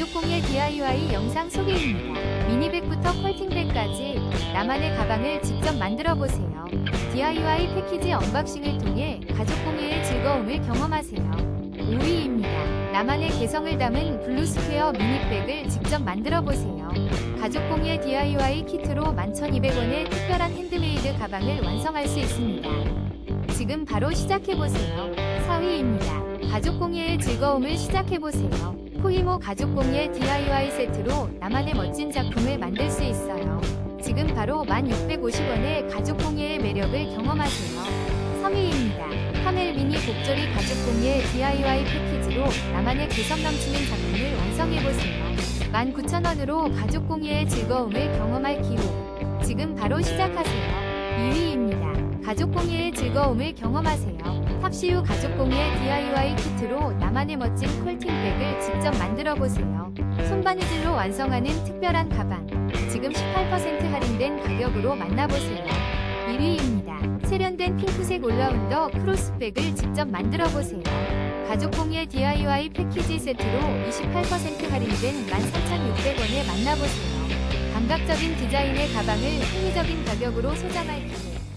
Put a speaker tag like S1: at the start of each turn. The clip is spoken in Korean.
S1: 가죽공예 DIY 영상 소개입니다. 미니백부터 컬팅백까지 나만의 가방을 직접 만들어 보세요. DIY 패키지 언박싱을 통해 가죽공예의 즐거움을 경험하세요. 5위입니다. 나만의 개성을 담은 블루스퀘어 미니백을 직접 만들어 보세요. 가죽공예 DIY 키트로 11,200원의 특별한 핸드메이드 가방을 완성할 수 있습니다. 지금 바로 시작해보세요. 4위입니다. 가죽공예의 즐거움을 시작해보세요. 코이모 가죽 공예 DIY 세트로 나만의 멋진 작품을 만들 수 있어요. 지금 바로 1,650원의 가죽 공예의 매력을 경험하세요. 3위입니다. 카멜 미니 곡조리 가죽 공예 DIY 패키지로 나만의 개성 넘치는 작품을 완성해보세요. 19,000원으로 가죽 공예의 즐거움을 경험할 기회. 지금 바로 시작하세요. 2위입니다. 가죽공예의 즐거움을 경험하세요. 탑시유 가죽공예 DIY 키트로 나만의 멋진 컬팅백을 직접 만들어 보세요. 손바느질로 완성하는 특별한 가방. 지금 18% 할인된 가격으로 만나보세요. 1위입니다. 세련된 핑크색 올라운더 크로스백을 직접 만들어 보세요. 가죽공예 DIY 패키지 세트로 28% 할인된 13,600원에 만나보세요. 감각적인 디자인의 가방을 합리적인 가격으로 소장할 기회.